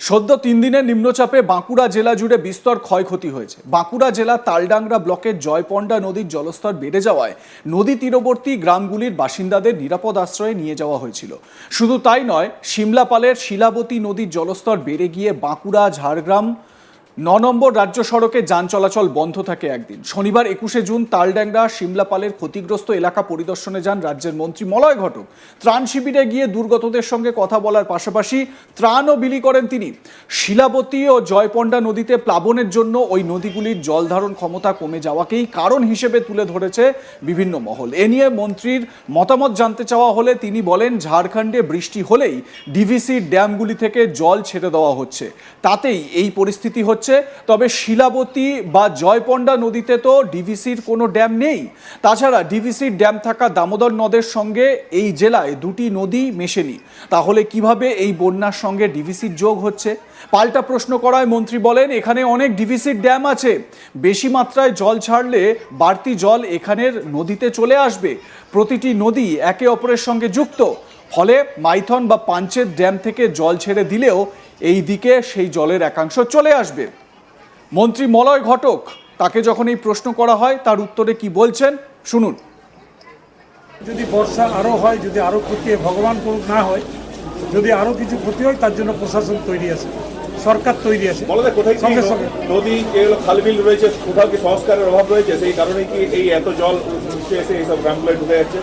সদ্য তিন দিনের নিম্নচাপে বাঁকুড়া জেলা জুড়ে বিস্তর ক্ষয়ক্ষতি হয়েছে। বাঁকুড়া জেলা তালডাংরা ব্লকের জয়পন্ডা নদীর জলস্তর বেড়ে যাওয়ায় নদী তীরবর্তী গ্রামগুলির বাসিন্দাদের নিরাপদ আশ্রয়ে নিয়ে যাওয়া হয়েছিল। শুধু তাই নয় সিমলাপালের শিলাবতী নদীর জলস্তর বেড়ে গিয়ে বাঁকুড়া, ঝাড়গ্রাম ন নম্বর রাজ্য সড়কে যান চলাচল বন্ধ থাকে একদিন। শনিবার একুশে জুন তালড্যাংরা শিমলাপালের ক্ষতিগ্রস্ত এলাকা পরিদর্শনে যান রাজ্যের মন্ত্রী মলয় ঘটক। ত্রাণ শিবিরে গিয়ে দুর্গতদের সঙ্গে কথা বলার পাশাপাশি ত্রাণও বিলি করেন তিনি। শিলাবতী ও জয়পন্ডা নদীতে প্লাবনের জন্য ওই নদীগুলির জল ধারণ ক্ষমতা কমে যাওয়াকেই কারণ হিসেবে তুলে ধরেছে বিভিন্ন মহল। এ নিয়ে মন্ত্রীর মতামত জানতে চাওয়া হলে তিনি বলেন, ঝাড়খণ্ডে বৃষ্টি হলেই ডিভিসির ড্যামগুলি থেকে জল ছেড়ে দেওয়া হচ্ছে। তাতেই এই পরিস্থিতি হচ্ছে। তবে শিলাবতী বা জয়পন্ডা নদীতে তো ডিভিসির কোনো ড্যাম নেই। তাছাড়া ডিভিসির ড্যাম থাকা দামোদর নদের সঙ্গে এই জেলায় দুটি নদী মেশেনি। তাহলে কীভাবে এই বন্যার সঙ্গে ডিভিসির যোগ হচ্ছে? পাল্টা প্রশ্ন করায় মন্ত্রী বলেন, এখানে অনেক ডিভিসির ড্যাম আছে। বেশি মাত্রায় জল ছাড়লে বাড়তি জল এখানের নদীতে চলে আসবে। প্রতিটি নদী একে অপরের সঙ্গে যুক্ত। ফলে মাইথন বা পাঞ্চের ড্যাম থেকে জল ছেড়ে দিলেও এই দিকে সেই জলের একাংশ চলে আসবে। মন্ত্রী মলয় ঘটক তাকে যখন এই প্রশ্ন করা হয় তার উত্তরে কি বলছেন শুনুন। যদি বর্ষা আরও হয় যদি আরও ক্ষতি ভগবান করুক না হয় যদি আরও কিছু ক্ষতি হয় তার জন্য প্রশাসন তৈরি আছে সরকার তৈরি আছে। সঙ্গে সঙ্গে। নদী খালবিল রয়েছে কোথাও কি সংস্কারের অভাব রয়েছে? সেই কারণে কি এই এত জল এসে এইসব গ্রামগুলো ঢুকে যাচ্ছে?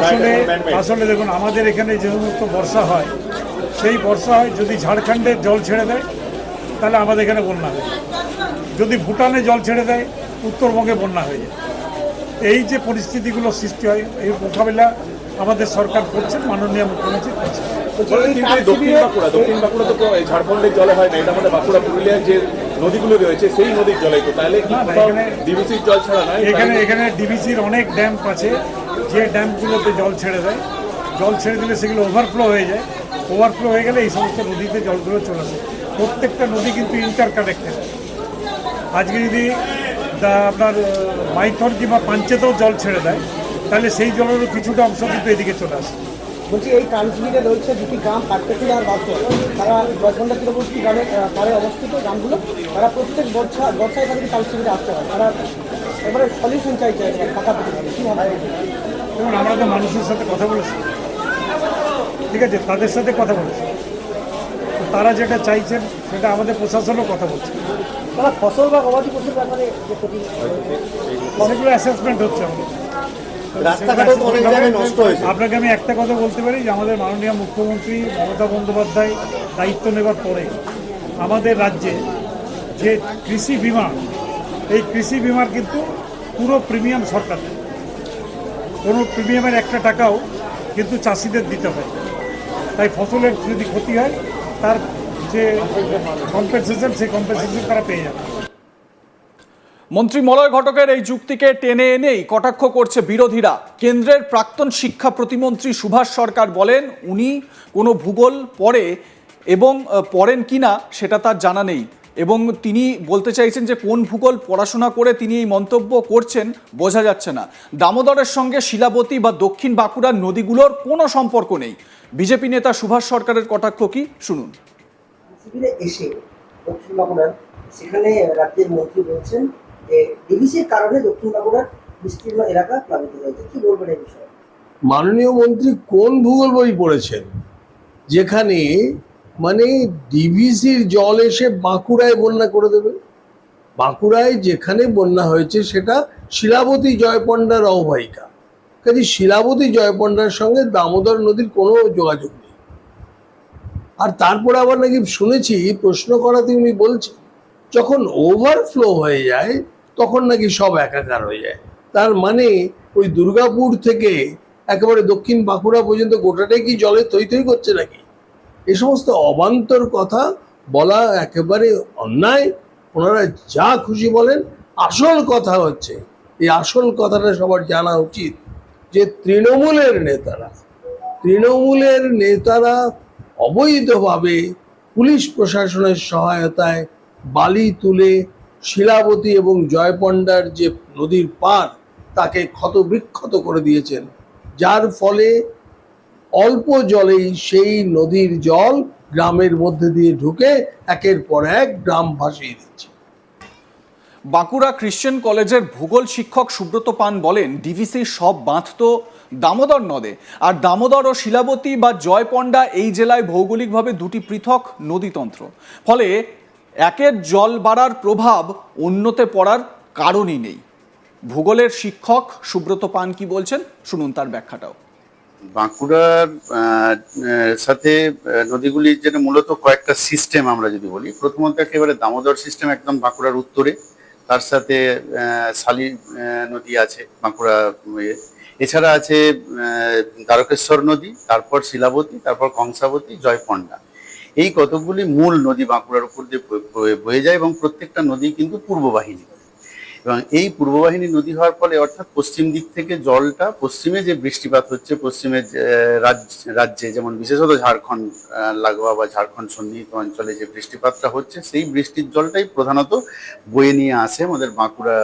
আসলে আসলে দেখুন আমাদের এখানে যে সমস্ত বর্ষা হয় সেই বর্ষা হয় যদি ঝাড়খণ্ডে জল ছেড়ে দেয় তাহলে আমাদের এখানে বন্যা হয়। যদি ভুটানে জল ছেড়ে দেয় উত্তরবঙ্গে বন্যা হয়ে যায়। এই যে পরিস্থিতিগুলো সৃষ্টি হয় এই মোকাবিলা আমাদের সরকার করছে মাননীয় মুখ্যমন্ত্রী এই দক্ষিণ বাঁকুড়া দক্ষিণ বাঁকুড়া তো ঝাড়খণ্ডের জলে হয় না এটা আমাদের বাঁকুড়া পুরুলিয়ার যে নদীগুলো রয়েছে সেই নদীর জলে তো তাহলে কি না, না, এখানে- ডিভিসির জল ছাড়া নয় এখানে এখানে ডিবিসির অনেক ড্যাম আছে যে ড্যামগুলোতে জল ছেড়ে দেয়। জল ছেড়ে দিলে সেগুলো ওভারফ্লো হয়ে যায়। ওভারফ্লো হয়ে গেলে এই সমস্ত নদীতে জলগুলো চলে আসে। প্রত্যেকটা নদী কিন্তু ইন্টার কানেক্টেড আজকে যদি আপনার আহ, মাইথন কিংবা পাঞ্চেতেও জল ছেড়ে দেয় তাহলে সেই জলেরও কিছুটা অংশ কিন্তু এদিকে চলে আসে। বলছি এই কাউন্সিলিংয়ে রয়েছে দুটি গ্রাম আর বাচ্চা তারা জয়খণ্ডা তীরবর্তী গ্রামে পাড়ে অবস্থিত গ্রামগুলো। তারা প্রত্যেক বর্ষা বর্ষায় তাদেরকে কাউন্সিলিংয়ে আসতে হয়। তারা এবারে সলিউশন চাইছে কথা বলতে পারে কী হবে যেমন আমরা তো মানুষের সাথে কথা বলেছি। ঠিক আছে তাদের সাথে কথা বলেছি। তো তারা যেটা চাইছেন সেটা আমাদের প্রশাসনও কথা বলছে। তারা ফসল বা গবাদি পশুর ব্যাপারে যে অ্যাসেসমেন্ট হচ্ছে আমাদের। রাস্তাঘাটও তো অনেক জায়গায় নষ্ট হয়েছে। আপনাকে আমি একটা কথা বলতে পারি যে আমাদের মাননীয় মুখ্যমন্ত্রী মমতা বন্দ্যোপাধ্যায় দায়িত্ব নেবার পরে আমাদের রাজ্যে যে কৃষি বিমা এই কৃষি বিমার কিন্তু পুরো প্রিমিয়াম সরকার কোনো প্রিমিয়ামের একটা টাকাও কিন্তু চাষিদের দিতে হয় তাই ফসলের যদি ক্ষতি হয়, তার যে কম্পেনসেশন সেই কম্পেনসেশন তারা পেয়ে যাবে। মন্ত্রী মলয় ঘটকের এই যুক্তিকে টেনে এনেই কটাক্ষ করছে বিরোধীরা। কেন্দ্রের প্রাক্তন শিক্ষা প্রতিমন্ত্রী সুভাষ সরকার বলেন, উনি কোনো ভূগোল পড়ে এবং পড়েন কিনা সেটা তার জানা নেই। এবং তিনি বলতে চাইছেন যে কোন ভূগোল পড়াশোনা করে তিনি এই মন্তব্য করছেন বোঝা যাচ্ছে না। দামোদরের সঙ্গে শিলাবতী বা দক্ষিণ বাঁকুড়ার নদীগুলোর কোনো সম্পর্ক নেই। বিজেপি নেতা সুভাষ সরকারের কটাক্ষ কি? শুনুন। এসে দক্ষিণ বাঁকুড়ার সেখানে রাজ্যের মন্ত্রী বলছেন যে ডিভিসির কারণে দক্ষিণ বাঁকুড়ার বিস্তীর্ণ এলাকা প্লাবিত হয়েছে। কি বলবেন এই বিষয়ে? মাননীয় মন্ত্রী কোন ভূগোল বই পড়েছেন? যেখানে মানে ডিভিসির জল এসে বাঁকুড়ায় বন্যা করে দেবে। বাঁকুড়ায় যেখানে বন্যা হয়েছে সেটা শিলাবতী জয়পন্ডার অববাহিকা। কাজে শিলাবতী জয়পন্ডার সঙ্গে দামোদর নদীর কোনো যোগাযোগ নেই। আর তারপরে আবার নাকি শুনেছি, প্রশ্ন করাতে উনি বলছেন, যখন ওভারফ্লো হয়ে যায়, তখন নাকি সব একাকার হয়ে যায়। তার মানে ওই দুর্গাপুর থেকে একেবারে দক্ষিণ বাঁকুড়া পর্যন্ত গোটাটাই কি জলে থই করছে নাকি? এ সমস্ত অবান্তর কথা বলা একেবারে অন্যায়। ওনারা যা খুশি বলেন, আসল কথা হচ্ছে, এই আসল কথাটা সবার জানা উচিত যে তৃণমূলের নেতারা তৃণমূলের নেতারা অবৈধভাবে পুলিশ প্রশাসনের সহায়তায় বালি তুলে শিলাবতী এবং জয়পন্ডার যে নদীর পার তাকে ক্ষতবিক্ষত করে দিয়েছেন। যার ফলে অল্প জলেই সেই নদীর জল গ্রামের মধ্যে দিয়ে ঢুকে একের পর এক গ্রাম ভাসিয়ে দিচ্ছে। বাঁকুড়া খ্রিশ্চান কলেজের ভূগোল শিক্ষক সুব্রত পান বলেন ডিভিসির সব বাঁধ তো দামোদর নদে। আর দামোদর ও শিলাবতী বা জয়পন্ডা এই জেলায় ভৌগোলিকভাবে দুটি পৃথক নদীতন্ত্র। ফলে একের জল বাড়ার প্রভাব অন্যতে পড়ার কারণই নেই। ভূগোলের শিক্ষক সুব্রত পান কি বলছেন, শুনুন তার ব্যাখ্যাটাও। বাঁকুড়ার সাথে নদীগুলির যেটা মূলত কয়েকটা সিস্টেম আমরা যদি বলি। প্রথমত একেবারে দামোদর সিস্টেম একদম বাঁকুড়ার উত্তরে। তার সাথে শালি নদী আছে বাঁকুড়া ইয়ে। এছাড়া আছে দ্বারকেশ্বর নদী, তারপর শিলাবতী, তারপর কংসাবতী জয়পন্ডা এই কতগুলি মূল নদী বাঁকুড়ার উপর দিয়ে বয়ে- যায় এবং প্রত্যেকটা নদী কিন্তু পূর্ব বাহিনী এবং এই পূর্ববাহিনী নদী হওয়ার ফলে, অর্থাৎ পশ্চিম দিক থেকে জলটা, পশ্চিমে যে বৃষ্টিপাত হচ্ছে পশ্চিমের রাজ্যে যেমন বিশেষত ঝাড়খণ্ড লাগোয়া বা ঝাড়খণ্ড সন্নিহিত অঞ্চলে যে বৃষ্টিপাতটা হচ্ছে, সেই বৃষ্টির জলটাই প্রধানত বয়ে নিয়ে আসে আমাদের বাঁকুড়া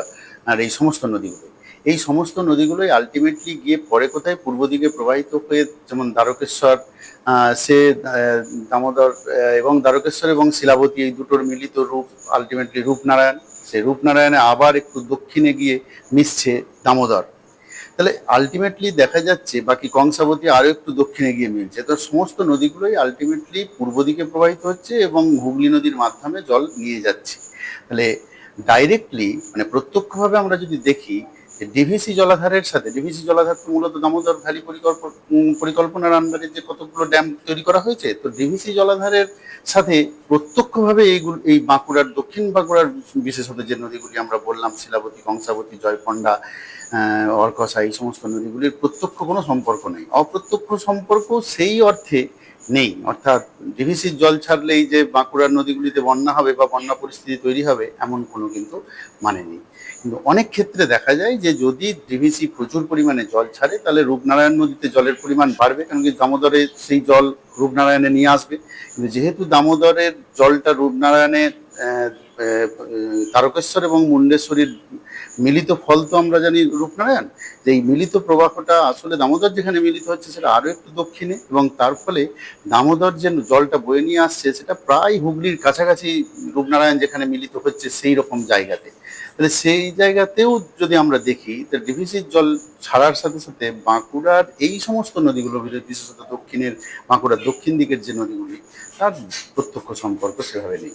আর এই সমস্ত নদীগুলো এই সমস্ত নদীগুলোই আলটিমেটলি গিয়ে পরে কোথায় পূর্ব দিকে প্রবাহিত হয়ে যেমন দ্বারকেশ্বর সে দামোদর এবং দ্বারকেশ্বর এবং শিলাবতী এই দুটোর মিলিত রূপ আলটিমেটলি রূপনারায়ণ সেই রূপনারায়ণে আবার একটু দক্ষিণে গিয়ে মিশছে দামোদর। তাহলে আলটিমেটলি দেখা যাচ্ছে বাকি কংসাবতী আরও একটু দক্ষিণে গিয়ে মিলছে। তো সমস্ত নদীগুলোই আলটিমেটলি পূর্ব দিকে প্রবাহিত হচ্ছে এবং হুগলি নদীর মাধ্যমে জল নিয়ে যাচ্ছে। তাহলে ডাইরেক্টলি মানে প্রত্যক্ষভাবে আমরা যদি দেখি ডিভিসি জলাধারের সাথে ডিভিসি জলাধার তো মূলত দামোদর ভ্যালি পরিকল্পনা পরিকল্পনার আন্ডারে যে কতগুলো ড্যাম তৈরি করা হয়েছে, তো ডিভিসি জলাধারের সাথে প্রত্যক্ষভাবে এইগুলো, এই বাঁকুড়ার, দক্ষিণ বাঁকুড়ার বিশেষত যে নদীগুলি আমরা বললাম, শিলাবতী, কংসাবতী, জয়পন্ডা অর্কসা, এই সমস্ত নদীগুলির প্রত্যক্ষ কোনো সম্পর্ক নেই। অপ্রত্যক্ষ সম্পর্ক সেই অর্থে নেই। অর্থাৎ ডিভিসির জল ছাড়লেই যে বাঁকুড়ার নদীগুলিতে বন্যা হবে বা বন্যা পরিস্থিতি তৈরি হবে, এমন কোনো কিন্তু মানে নেই। কিন্তু অনেক ক্ষেত্রে দেখা যায় যে যদি ডিভিসি প্রচুর পরিমাণে জল ছাড়ে, তাহলে রূপনারায়ণ নদীতে জলের পরিমাণ বাড়বে, কারণ কি দামোদরে সেই জল রূপনারায়ণে নিয়ে আসবে। কিন্তু যেহেতু দামোদরের জলটা রূপনারায়ণে তারকেশ্বর এবং মুন্ডেশ্বরীর মিলিত ফল তো আমরা জানি রূপনারায়ণ, যে এই মিলিত প্রবাহটা আসলে দামোদর যেখানে মিলিত হচ্ছে সেটা আরও একটু দক্ষিণে এবং তার ফলে দামোদর যে জলটা বয়ে নিয়ে আসছে সেটা প্রায় হুগলির কাছাকাছি রূপনারায়ণ যেখানে মিলিত হচ্ছে সেই রকম জায়গাতে। তাহলে সেই জায়গাতেও যদি আমরা দেখি, তাহলে ডিভিসির জল ছাড়ার সাথে সাথে বাঁকুড়ার এই সমস্ত নদীগুলো বিশেষত দক্ষিণের বাঁকুড়ার দক্ষিণ দিকের যে নদীগুলি, তার প্রত্যক্ষ সম্পর্ক সেভাবে নেই।